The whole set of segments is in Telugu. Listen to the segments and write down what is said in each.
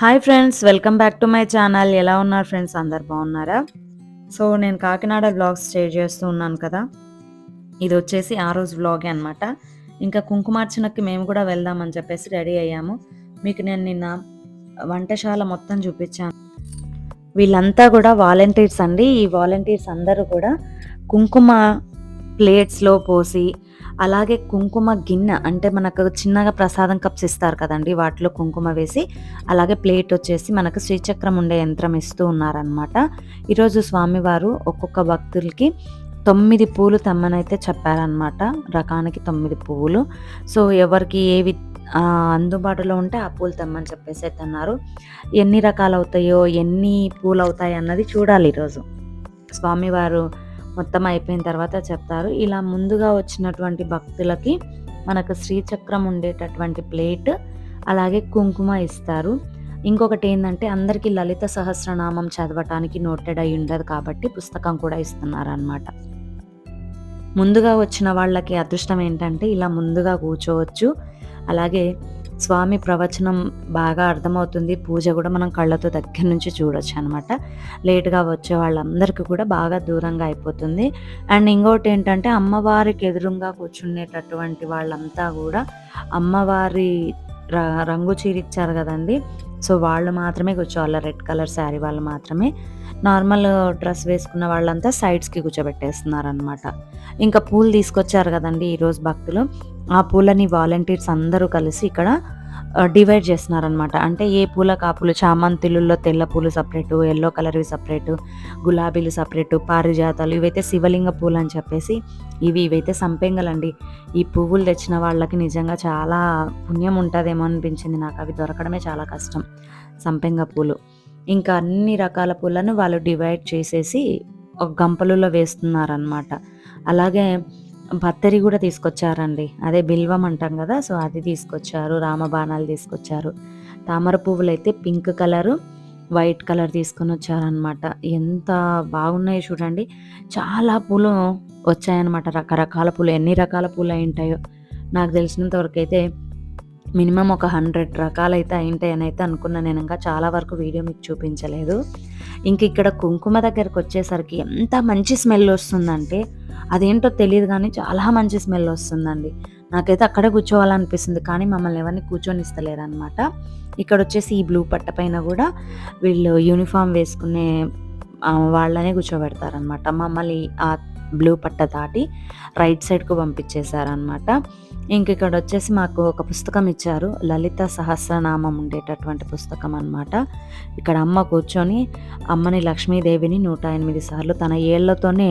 Hi friends welcome back to my channel. ఎలా ఉన్నారు ఫ్రెండ్స్? అందరు బాగున్నారా? సో నేను కాకినాడ వ్లాగ్స్ షేర్ చేస్తూ ఉన్నాను కదా. ఇది వచ్చేసి ఆ రోజు వ్లాగే అనమాట ఇంకా కుంకుమార్చనకి మేము కూడా వెళ్దామని చెప్పేసి రెడీ అయ్యాము. మీకు నేను నిన్న వంటశాల మొత్తం చూపించాను. వీళ్ళంతా కూడా వాలంటీర్స్ అండి. ఈ వాలంటీర్స్ అందరూ కూడా కుంకుమ ప్లేట్స్లో పోసి అలాగే కుంకుమ గిన్నె అంటే మనకు చిన్నగా ప్రసాదం కప్స్ ఇస్తారు కదండి వాటిలో కుంకుమ వేసి అలాగే ప్లేట్ వచ్చేసి మనకు శ్రీచక్రం ఉండే యంత్రం ఇస్తూ ఉన్నారనమాట ఈరోజు స్వామివారు ఒక్కొక్క భక్తులకి తొమ్మిది పూలు తెమ్మనైతే చెప్పారనమాట రకానికి తొమ్మిది పువ్వులు సో ఎవరికి ఏవి అందుబాటులో ఉంటే ఆ పూలు తెమ్మని చెప్పేసి అయితే అన్నారు. ఎన్ని రకాలు అవుతాయో ఎన్ని పూలు అవుతాయి అన్నది చూడాలి ఈరోజు. స్వామివారు మొత్తం అయిపోయిన తర్వాత చెప్తారు. ఇలా ముందుగా వచ్చినటువంటి భక్తులకి మనకు శ్రీచక్రం ఉండేటటువంటి ప్లేట్ అలాగే కుంకుమ ఇస్తారు. ఇంకొకటి ఏంటంటే అందరికీ లలిత సహస్రనామం చదవటానికి నోటెడ్ అయి ఉండదు కాబట్టి పుస్తకం కూడా ఇస్తున్నారనమాట ముందుగా వచ్చిన వాళ్ళకి అదృష్టం ఏంటంటే ఇలా ముందుగా కూర్చోవచ్చు. అలాగే స్వామి ప్రవచనం బాగా అర్థమవుతుంది. పూజ కూడా మనం కళ్ళతో దగ్గర నుంచి చూడొచ్చు అనమాట లేట్గా వచ్చే వాళ్ళందరికీ కూడా బాగా దూరంగా అయిపోతుంది. అండ్ ఇంకోటి ఏంటంటే అమ్మవారికి ఎదురుగా కూర్చునేటటువంటి వాళ్ళంతా కూడా అమ్మవారి ర- రంగు చీరిచ్చారు కదండి. సో వాళ్ళు మాత్రమే కూర్చోవాలి. రెడ్ కలర్ శారీ వాళ్ళు మాత్రమే. నార్మల్ డ్రెస్ వేసుకున్న వాళ్ళంతా సైడ్స్కి కూర్చోబెట్టేస్తున్నారు అనమాట ఇంకా పూలు తీసుకొచ్చారు కదండి ఈరోజు భక్తులు. ఆ పూలని వాలంటీర్స్ అందరూ కలిసి ఇక్కడ డివైడ్ చేస్తున్నారనమాట అంటే ఏ పూలకు ఆ పూలు చామంతులలో తెల్ల పూలు సపరేటు ఎల్లో కలర్వి సపరేటు గులాబీలు సపరేటు పారిజాతాలు ఇవైతే శివలింగ పూలు అని చెప్పేసి ఇవి ఇవైతే సంపెంగలండి. ఈ పువ్వులు తెచ్చిన వాళ్ళకి నిజంగా చాలా పుణ్యం ఉంటుందేమో అనిపించింది నాకు. అవి దొరకడమే చాలా కష్టం సంపెంగ పూలు. ఇంకా అన్ని రకాల పూలను వాళ్ళు డివైడ్ చేసేసి ఒక గంపలులో వేస్తున్నారనమాట అలాగే బత్తరి కూడా తీసుకొచ్చారండి. అదే బిల్వం అంటాం కదా సో అది తీసుకొచ్చారు రామబాణాలు తీసుకొచ్చారు. తామర పువ్వులు అయితే పింక్ కలరు వైట్ కలర్ తీసుకొని వచ్చారనమాట ఎంత బాగున్నాయో చూడండి. చాలా పూలు వచ్చాయన్నమాట. రకరకాల పూలు ఎన్ని రకాల పూలు అయి ఉంటాయో నాకు తెలిసినంత వరకు అయితే మినిమం ఒక హండ్రెడ్ రకాలు అయితే అయింటాయని అయితే అనుకున్నాను నేను ఇంకా చాలా వరకు వీడియో మీకు చూపించలేదు. ఇంక ఇక్కడ కుంకుమ దగ్గరకు వచ్చేసరికి ఎంత మంచి స్మెల్ వస్తుందంటే అదేంటో తెలియదు కానీ చాలా మంచి స్మెల్ వస్తుందండి. నాకైతే అక్కడే కూర్చోవాలనిపిస్తుంది కానీ మమ్మల్ని ఎవరిని కూర్చొని ఇస్తలేరు అనమాట ఇక్కడ వచ్చేసి ఈ బ్లూ పట్ట పైన కూడా వీళ్ళు యూనిఫామ్ వేసుకునే వాళ్ళనే కూర్చోబెడతారనమాట మమ్మల్ని ఆ బ్లూ పట్ట దాటి రైట్ సైడ్కు పంపించేశారనమాట ఇంక ఇక్కడ వచ్చేసి మాకు ఒక పుస్తకం ఇచ్చారు. లలిత సహస్రనామం ఉండేటటువంటి పుస్తకం అన్నమాట. ఇక్కడ అమ్మ కూర్చొని అమ్మని లక్ష్మీదేవిని నూట ఎనిమిది సార్లు తన ఏళ్ళతోనే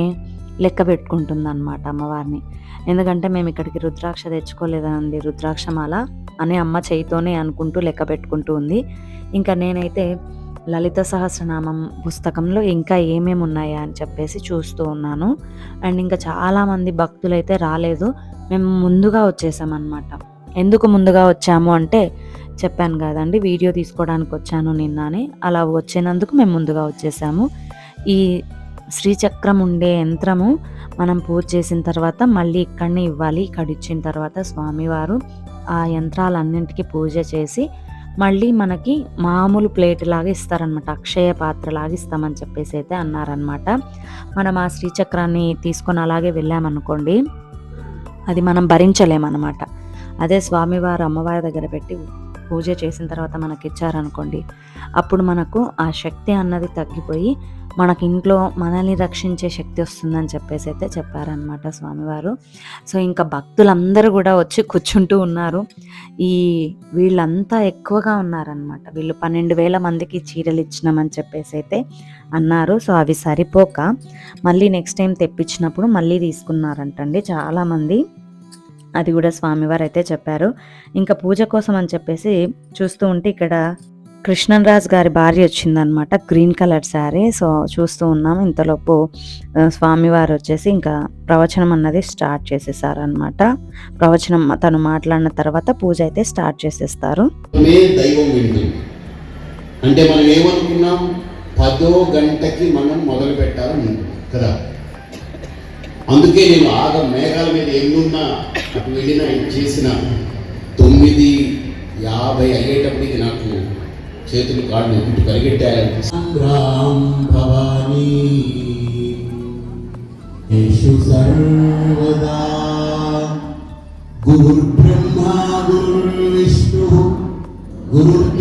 లెక్క పెట్టుకుంటుంది అనమాట అమ్మవారిని. ఎందుకంటే మేము ఇక్కడికి రుద్రాక్ష తెచ్చుకోలేదండి రుద్రాక్షమాల అని అమ్మ చేయితోనే అనుకుంటూ లెక్క పెట్టుకుంటూ ఉంది. ఇంకా నేనైతే లలిత సహస్రనామం పుస్తకంలో ఇంకా ఏమేమి ఉన్నాయా అని చెప్పేసి చూస్తూ ఉన్నాను. అండ్ ఇంకా చాలామంది భక్తులు అయితే రాలేదు. మేము ముందుగా వచ్చేసామన్నమాట. ఎందుకు ముందుగా వచ్చాము అంటే చెప్పాను కదండి వీడియో తీసుకోవడానికి వచ్చాను నిన్ననే. అలా వచ్చినందుకు మేము ముందుగా వచ్చేసాము. ఈ శ్రీచక్రం ఉండే యంత్రము మనం పూజ చేసిన తర్వాత మళ్ళీ ఇక్కడనే ఇవ్వాలి. ఇక్కడ ఇచ్చిన తర్వాత స్వామివారు ఆ యంత్రాలన్నింటికి పూజ చేసి మళ్ళీ మనకి మామూలు ప్లేట్ లాగా ఇస్తారనమాట అక్షయ పాత్ర లాగా ఇస్తామని చెప్పేసి అయితే అన్నారనమాట మనం ఆ శ్రీచక్రాన్ని తీసుకొని అలాగే వెళ్ళామనుకోండి అది మనం భరించలేమన్నమాట. అదే స్వామివారు అమ్మవారి దగ్గర పెట్టి పూజ చేసిన తర్వాత మనకి ఇచ్చారనుకోండి అప్పుడు మనకు ఆ శక్తి అన్నది తగ్గిపోయి మనకి ఇంట్లో మనల్ని రక్షించే శక్తి వస్తుందని చెప్పేసి అయితే చెప్పారనమాట స్వామివారు. సో ఇంకా భక్తులందరూ కూడా వచ్చి కూర్చుంటూ ఉన్నారు. ఈ వీళ్ళంతా ఎక్కువగా ఉన్నారనమాట వీళ్ళు పన్నెండు వేల మందికి చీరలు ఇచ్చినామని చెప్పేసి అయితే అన్నారు. సో అవి సరిపోక మళ్ళీ నెక్స్ట్ టైం తెప్పించినప్పుడు మళ్ళీ తీసుకున్నారంటండి చాలామంది. అది కూడా స్వామివారు అయితే చెప్పారు. ఇంకా పూజ కోసం అని చెప్పేసి చూస్తూ ఉంటే ఇక్కడ కృష్ణరాజ్ గారి భార్య వచ్చిందనమాట గ్రీన్ కలర్ శారీ. సో చూస్తూ ఉన్నాం. ఇంతలోపు స్వామివారు వచ్చేసి ఇంకా ప్రవచనం అన్నది స్టార్ట్ చేసేసారనమాట. ప్రవచనం తను మాట్లాడిన తర్వాత పూజ అయితే స్టార్ట్ చేసేస్తారు. అంటే మనం ఏమనుకున్నాం? పదో గంటకి మనం మొదలు పెట్టాలని కదా? అందుకే నేను ఆగ మేఘాల మీద ఎన్నున్నా అటు వెళ్ళినా చేసిన తొమ్మిది యాభై అయ్యేటప్పటికి నాకు చేతులు కాళ్ళు ఇటు పరిగెట్టాలని సంగ్రాం భవానీ యేషు సర్వదా గురుర్బ్రహ్మా గురుర్విష్ణు గురుర్దేవో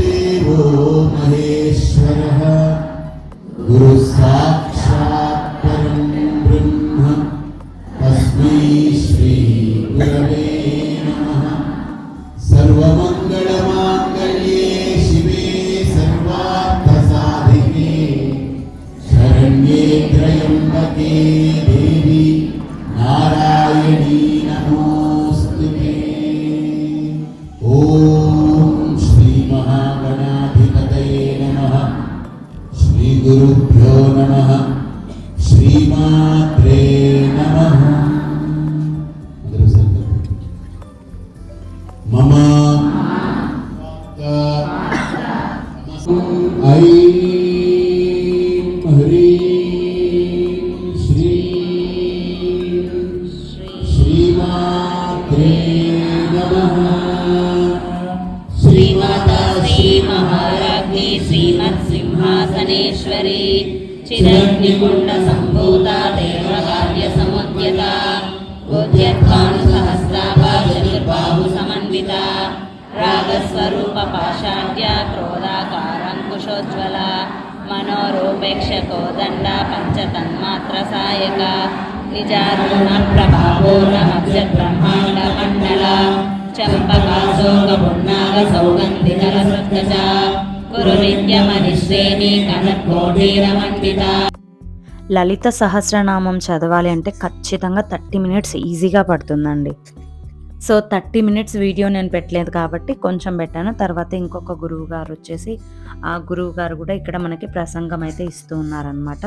Ave Maria, శ్రీమత్సింహాసనేశ్వరి చిరగ్నికుండ సంభూత దేవకార్య సముద్యత ఉద్యత్వాను సహస్రాభ చతుర్బాహు సమన్విత రాగస్వరూప పాశాద్య క్రోధాకారంకుశోజ్వల మనోరూపేక్ష కోదండ పంచతన్మాత్ర సాయక నిజారుణ ప్రభావోరమబ్జ బ్రహ్మాండ మండల చంపకాశోక పున్నాగ సౌగంధికర సృద్ధజ కురు నిత్యమనిశ్రేణి కనకోటీరమండిత లలిత సహస్రనామం చదవాలి అంటే ఖచ్చితంగా థర్టీ మినిట్స్ ఈజీగా పడుతుందండి. సో థర్టీ మినిట్స్ వీడియో నేను పెట్టలేదు కాబట్టి కొంచెం పెట్టాను. తర్వాత ఇంకొక గురువు గారు వచ్చేసి ఆ గురువు గారు కూడా ఇక్కడ మనకి ప్రసంగం అయితే ఇస్తూ ఉన్నారనమాట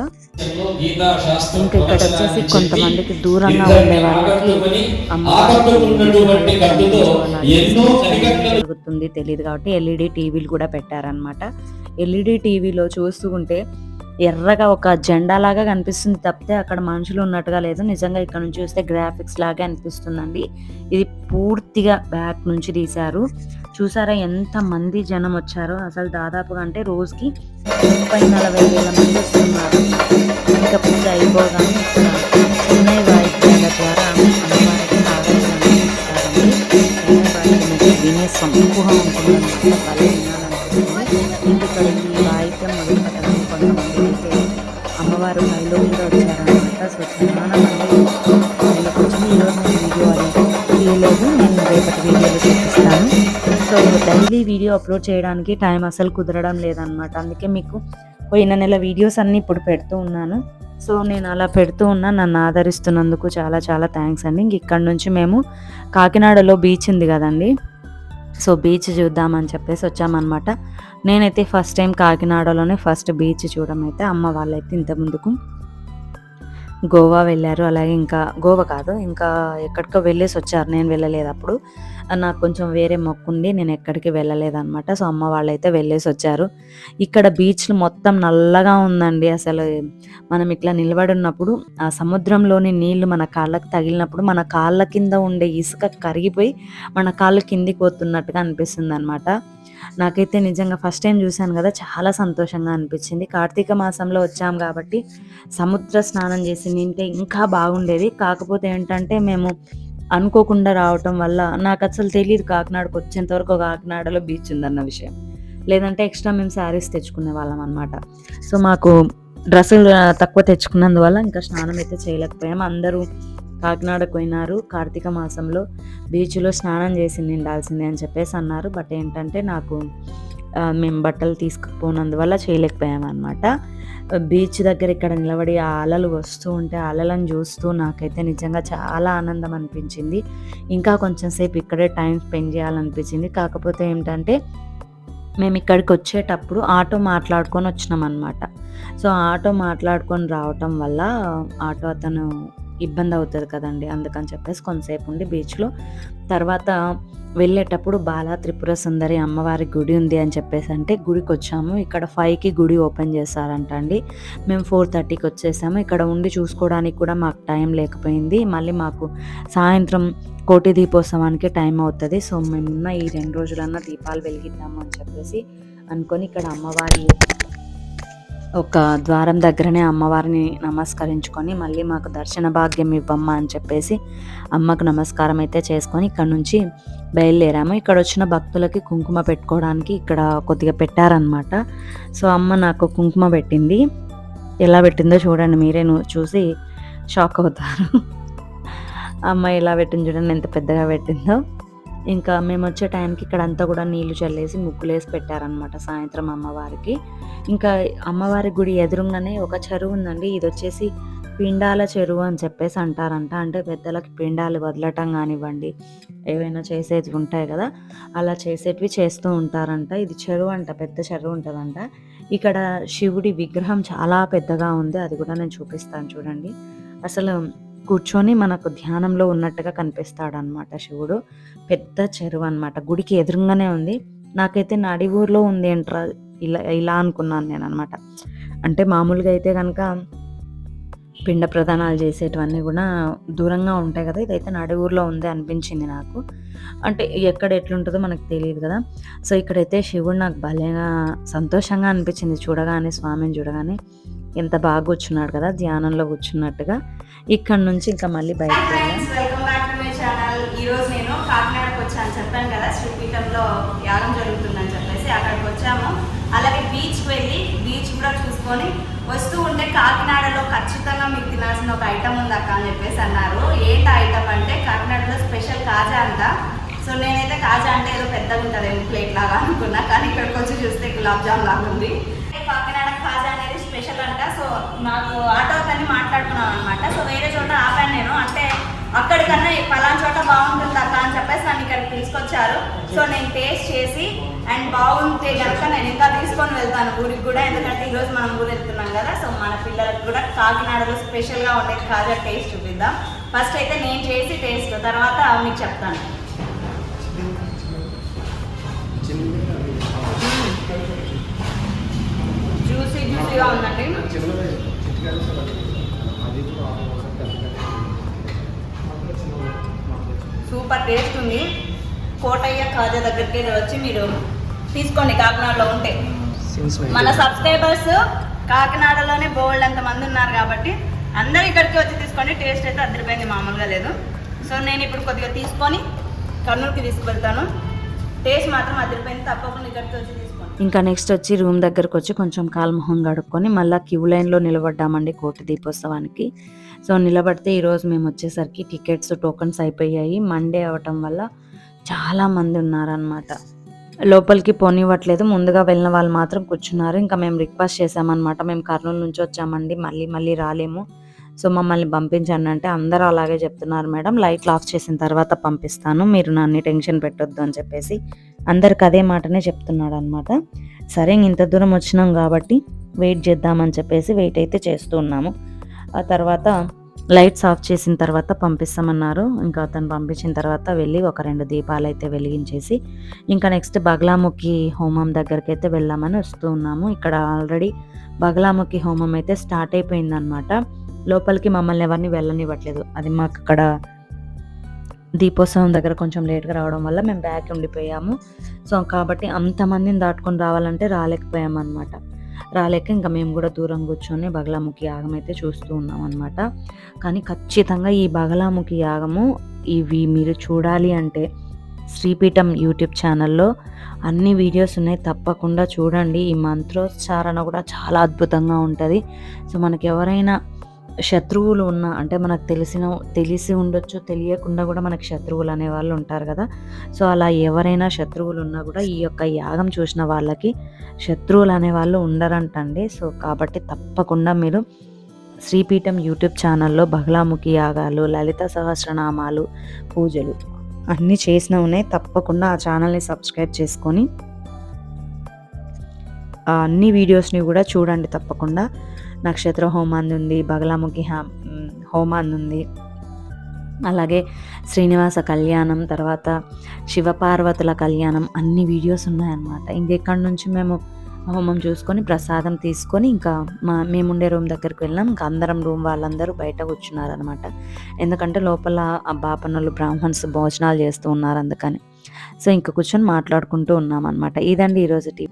ఇంకా ఇక్కడ వచ్చేసి కొంతమందికి దూరంగా ఉండే వాళ్ళకి జరుగుతుంది. తెలియదు కాబట్టి ఎల్ఈడి టీవీలు కూడా పెట్టారనమాట ఎల్ఈడి టీవీలో చూస్తూ ఉంటే ఎర్రగా ఒక జెండా లాగా కనిపిస్తుంది తప్పితే అక్కడ మనుషులు ఉన్నట్టుగా లేదు. నిజంగా ఇక్కడ నుంచి చూస్తే గ్రాఫిక్స్ లాగా అనిపిస్తుందండి. ఇది పూర్తిగా బ్యాక్ నుంచి తీశారు. చూసారా ఎంత మంది జనం వచ్చారో? అసలు దాదాపుగా అంటే రోజుకి ముప్పై నలభై వేల మంది వస్తున్నారు. ఇంకా పూజ అయిపోగానే ఇక్కడ చెన్నై వాయిద్యాల ద్వారా అమ్మవారికి హారతులు ఉంటుందన్నమాట రేపటి వీడియోలు చూపిస్తాను. సో డైలీ వీడియో అప్లోడ్ చేయడానికి టైం అసలు కుదరడం లేదనమాట అందుకే మీకు పోయిన నెల వీడియోస్ అన్నీ ఇప్పుడు పెడుతూ ఉన్నాను. సో నేను అలా పెడుతూ ఉన్నా నన్ను ఆదరిస్తున్నందుకు చాలా చాలా థ్యాంక్స్ అండి. ఇంక ఇక్కడ నుంచి మేము కాకినాడలో బీచ్ ఉంది కదండి. సో బీచ్ చూద్దామని చెప్పేసి వచ్చామన్నమాట. నేనైతే ఫస్ట్ టైం కాకినాడలోనే ఫస్ట్ బీచ్ చూడడం అయితే అమ్మ వాళ్ళైతే ఇంత ముందుకు గోవా వెళ్ళారు. అలాగే ఇంకా గోవా కాదు ఇంకా ఎక్కడికో వెళ్ళేసి వచ్చారు. నేను వెళ్ళలేదు అప్పుడు. నాకు కొంచెం వేరే మొక్కుండి నేను ఎక్కడికి వెళ్ళలేదనమాట సో అమ్మ వాళ్ళైతే వెళ్ళేసి వచ్చారు. ఇక్కడ బీచ్లు మొత్తం నల్లగా ఉందండి. అసలు మనం ఇట్లా నిలబడి ఉన్నప్పుడు ఆ సముద్రంలోని నీళ్ళు మన కాళ్ళకి తగిలినప్పుడు మన కాళ్ళ కింద ఉండే ఇసుక కరిగిపోయి మన కాళ్ళు కిందికి పోతున్నట్టుగా అనిపిస్తుంది అనమాట నాకైతే నిజంగా ఫస్ట్ టైం చూశాను కదా చాలా సంతోషంగా అనిపించింది. కార్తీక మాసంలో వచ్చాం కాబట్టి సముద్ర స్నానం చేసి నింటే ఇంకా బాగుండేది. కాకపోతే ఏంటంటే మేము అనుకోకుండా రావటం వల్ల నాకు అసలు తెలియదు కాకినాడకు వచ్చేంతవరకు కాకినాడలో బీచ్ ఉందన్న విషయం. లేదంటే ఎక్స్ట్రా మేము శారీస్ తెచ్చుకునే వాళ్ళం అనమాట సో మాకు డ్రెస్సులు తక్కువ తెచ్చుకున్నందువల్ల ఇంకా స్నానం అయితే చేయలేకపోయాం. అందరూ కాకినాడకు పోయినారు కార్తీక మాసంలో బీచ్లో స్నానం చేసి నిండాల్సిందే అని చెప్పేసి అన్నారు. బట్ ఏంటంటే నాకు మేము బట్టలు తీసుకుపోనందువల్ల చేయలేకపోయామన్నమాట. బీచ్ దగ్గర ఇక్కడ నిలబడి ఆ అలలు వస్తూ ఉంటే అలలను చూస్తూ నాకైతే నిజంగా చాలా ఆనందం అనిపించింది. ఇంకా కొంచెం సేపు ఇక్కడే టైం స్పెండ్ చేయాలనిపించింది. కాకపోతే ఏంటంటే మేము ఇక్కడికి వచ్చేటప్పుడు ఆటో మాట్లాడుకొని వచ్చినాం అనమాట సో ఆటో మాట్లాడుకొని రావటం వల్ల ఆటో అతను ఇబ్బంది అవుతుంది కదండి. అందుకని చెప్పేసి కొంతసేపు ఉండి బీచ్లో తర్వాత వెళ్ళేటప్పుడు బాలా త్రిపుర సుందరి అమ్మవారి గుడి ఉంది అని చెప్పేసి అంటే గుడికి వచ్చాము ఇక్కడ ఫైవ్కి గుడి ఓపెన్ చేస్తారంట అండి. మేము ఫోర్ థర్టీకి వచ్చేసాము. ఇక్కడ ఉండి చూసుకోవడానికి కూడా మాకు టైం లేకపోయింది. మళ్ళీ మాకు సాయంత్రం కోటి దీపోత్సవానికి టైం అవుతుంది. సో మేమున్న ఈ రెండు రోజులన్నా దీపాలు వెలిగిద్దాము అని చెప్పేసి అనుకొని ఇక్కడ అమ్మవారి ఒక ద్వారం దగ్గరనే అమ్మవారిని నమస్కరించుకొని మళ్ళీ మాకు దర్శన భాగ్యం ఇవ్వమ్మ అని చెప్పేసి అమ్మకు నమస్కారం అయితే చేసుకొని ఇక్కడ నుంచి బయలుదేరాము. ఇక్కడ వచ్చిన భక్తులకి కుంకుమ పెట్టుకోవడానికి ఇక్కడ కొద్దిగా పెట్టారనమాట సో అమ్మ నాకు కుంకుమ పెట్టింది. ఎలా పెట్టిందో చూడండి మీరే నువ్వు చూసి షాక్ అవుతారు. అమ్మ ఎలా పెట్టింది చూడండి ఎంత పెద్దగా పెట్టిందో. ఇంకా మేము వచ్చే టైంకి ఇక్కడ అంతా కూడా నీళ్ళు చల్లేసి ముగ్గులేసి పెట్టారనమాట సాయంత్రం అమ్మవారికి. ఇంకా అమ్మవారి గుడి ఎదురుగానే ఒక చెరువు ఉందండి. ఇది వచ్చేసి పిండాల చెరువు అని చెప్పేసి అంటారంట. అంటే పెద్దలకి పిండాలు వదలటం కానివ్వండి ఏవైనా చేసేవి ఉంటాయి కదా అలా చేసేటివి చేస్తూ ఉంటారంట. ఇది చెరువు అంట పెద్ద చెరువు ఉంటుందంట. ఇక్కడ శివుడి విగ్రహం చాలా పెద్దగా ఉంది. అది కూడా నేను చూపిస్తాను చూడండి. అసలు కూర్చొని మనకు ధ్యానంలో ఉన్నట్టుగా కనిపిస్తాడు అనమాట శివుడు. పెద్ద చెరువు అన్నమాట గుడికి ఎదురుగానే ఉంది. నాకైతే నడి ఊర్లో ఉంది ఏంట్రా? ఇలా ఇలా అనుకున్నాను నేను అనమాట అంటే మామూలుగా అయితే కనుక పిండ ప్రదానాలు చేసేటివన్నీ కూడా దూరంగా ఉంటాయి కదా? ఇదైతే నడి ఊర్లో ఉంది అనిపించింది నాకు. అంటే ఎక్కడ ఎట్లుంటుందో మనకు తెలియదు కదా? సో ఇక్కడైతే శివుడు నాకు భలేగా సంతోషంగా అనిపించింది చూడగానే స్వామిని చూడగానే. ఎంత బాగా కూర్చున్నాడు కదా ధ్యానంలో కూర్చున్నట్టుగా. ఇక్కడ నుంచి ఇంకా మళ్ళీ బయటకు వెళ్ళాం friends welcome back to my channel ఈ రోజు నేను కాకినాడకు వచ్చాను. చెప్పాను కదా శ్రీపీఠంలో యాగం జరుగుతుందని చెప్పేసి అక్కడికి వచ్చాము. అలాగే బీచ్కి వెళ్ళి బీచ్ కూడా చూసుకొని వస్తూ ఉంటే కాకినాడలో ఖచ్చితంగా మీకు తినాల్సిన ఒక ఐటమ్ ఉంది అక్క అని చెప్పేసి అన్నారు. ఏంటి ఐటమ్ అంటే కాకినాడలో స్పెషల్ కాజా అంట. సో నేనైతే కాజా అంటే ఏదో పెద్దగా ఉంటుంది ప్లేట్ లాగా అనుకున్నా కానీ ఇక్కడికి వచ్చి చూస్తే గులాబ్ జామ్ లాగా ఉంది. కాకినాడ కాజా అనేది స్పెషల్ అంట. సో నాకు ఆటో అతన్ని మాట్లాడుకున్నాం అనమాట సో వేరే చోట ఆపాను నేను. అంటే అక్కడికన్నా ఈ పలానా చోట బాగుంటుంది అక్క అని చెప్పేసి నన్ను ఇక్కడికి తీసుకొచ్చారు సో నేను టేస్ట్ చేసి అండ్ బాగుంటే కనుక నేను ఇంకా తీసుకొని వెళ్తాను ఊరికి కూడా. ఎందుకంటే ఈరోజు మనం ఊరు వెళ్తున్నాం కదా. సో మన పిల్లలకు కూడా కాకినాడలో స్పెషల్గా ఉండే కాజా టేస్ట్ చూపిద్దాం. ఫస్ట్ అయితే నేను చేసి టేస్ట్ తర్వాత మీకు చెప్తాను. సూపర్ టేస్ట్ ఉంది. కోటయ్య కాజా దగ్గరికి వచ్చి మీరు తీసుకోండి కాకినాడలో ఉంటే. మన సబ్స్క్రైబర్స్ కాకినాడలోనే బోల్డ్ అంత మంది ఉన్నారు కాబట్టి అందరూ ఇక్కడికి వచ్చి తీసుకోండి. టేస్ట్ అయితే అదిరిపోయింది మామూలుగా లేదు. సో నేను ఇప్పుడు కొద్దిగా తీసుకొని కర్నూలుకి తీసుకువెళ్తాను. టేస్ట్ మాత్రం అదిరిపోయింది తప్పకుండా ఇక్కడికి వచ్చి తీసుకోండి. ఇంకా నెక్స్ట్ వచ్చి రూమ్ దగ్గరకు వచ్చి కొంచెం కాల్మొహం గడుపుకొని మళ్ళీ క్యూ లైన్లో నిలబడ్డామండి కోటి దీపోత్సవానికి. సో నిలబడితే ఈరోజు మేము వచ్చేసరికి టికెట్స్ టోకన్స్ అయిపోయాయి. మండే అవటం వల్ల చాలా మంది ఉన్నారనమాట లోపలికి పోనివ్వట్లేదు. ముందుగా వెళ్ళిన వాళ్ళు మాత్రం కూర్చున్నారు. ఇంకా మేము రిక్వెస్ట్ చేసామన్నమాట మేము కర్నూలు నుంచి వచ్చామండి. మళ్ళీ మళ్ళీ రాలేము. సో మమ్మల్ని పంపించండి అంటే అందరూ అలాగే చెప్తున్నారు మేడం. లైట్లు ఆఫ్ చేసిన తర్వాత పంపిస్తాను. మీరు నన్ను టెన్షన్ పెట్టొద్దు అని చెప్పేసి అందరికి అదే మాటనే చెప్తున్నాడు అనమాట సరే ఇంత దూరం వచ్చినాం కాబట్టి వెయిట్ చేద్దామని చెప్పేసి వెయిట్ అయితే చేస్తూ ఉన్నాము. ఆ తర్వాత లైట్స్ ఆఫ్ చేసిన తర్వాత పంపిస్తామన్నారు. ఇంకా అతను పంపించిన తర్వాత వెళ్ళి ఒక రెండు దీపాలు అయితే వెలిగించేసి ఇంకా నెక్స్ట్ బగలాముఖి హోమం దగ్గరికి అయితే వెళ్ళామని వస్తూ ఉన్నాము. ఇక్కడ ఆల్రెడీ బగలాముఖి హోమం అయితే స్టార్ట్ అయిపోయిందనమాట లోపలికి మమ్మల్ని ఎవరిని వెళ్ళనివ్వట్లేదు. అది మాకు అక్కడ దీపోత్సవం దగ్గర కొంచెం లేట్గా రావడం వల్ల మేము బ్యాక్ ఉండిపోయాము. సో కాబట్టి అంతమందిని దాటుకొని రావాలంటే రాలేకపోయాం అనమాట రాలేక ఇంకా మేము కూడా దూరం కూర్చొని బగలాముఖి యాగం అయితే చూస్తూ ఉన్నాం అనమాట కానీ ఖచ్చితంగా ఈ బగలాముఖి యాగము ఇవి మీరు చూడాలి అంటే శ్రీపీఠం యూట్యూబ్ ఛానల్లో అన్ని వీడియోస్ ఉన్నాయి. తప్పకుండా చూడండి. ఈ మంత్రోచ్చారణ కూడా చాలా అద్భుతంగా ఉంటుంది. సో మనకి ఎవరైనా శత్రువులు ఉన్న అంటే మనకు తెలిసిన తెలిసి ఉండొచ్చు తెలియకుండా కూడా మనకు శత్రువులు అనే వాళ్ళు ఉంటారు కదా. సో అలా ఎవరైనా శత్రువులు ఉన్నా కూడా ఈ యొక్క యాగం చూసిన వాళ్ళకి శత్రువులు అనే వాళ్ళు ఉండరంటండి. సో కాబట్టి తప్పకుండా మీరు శ్రీపీఠం యూట్యూబ్ ఛానల్లో బహుళాముఖి యాగాలు లలిత సహస్రనామాలు పూజలు అన్నీ చేసినవునే తప్పకుండా ఆ ఛానల్ని సబ్స్క్రైబ్ చేసుకొని అన్ని వీడియోస్ని కూడా చూడండి తప్పకుండా. నక్షత్ర హోమాంది ఉంది బగలాముఖి హా ఉంది అలాగే శ్రీనివాస కళ్యాణం తర్వాత శివపార్వతుల కళ్యాణం అన్ని వీడియోస్ ఉన్నాయన్నమాట. ఇంకెక్కడి నుంచి మేము హోమం చూసుకొని ప్రసాదం తీసుకొని ఇంకా మా మేముండే రూమ్ దగ్గరికి వెళ్ళాం ఇంకా అందరం రూమ్ వాళ్ళందరూ బయట కూర్చున్నారనమాట ఎందుకంటే లోపల ఆ బాపన్నలు బ్రాహ్మణ్స్ భోజనాలు చేస్తూ ఉన్నారు అందుకని. సో ఇంకా కూర్చొని మాట్లాడుకుంటూ ఉన్నాం అనమాట ఇదండి ఈరోజు టీ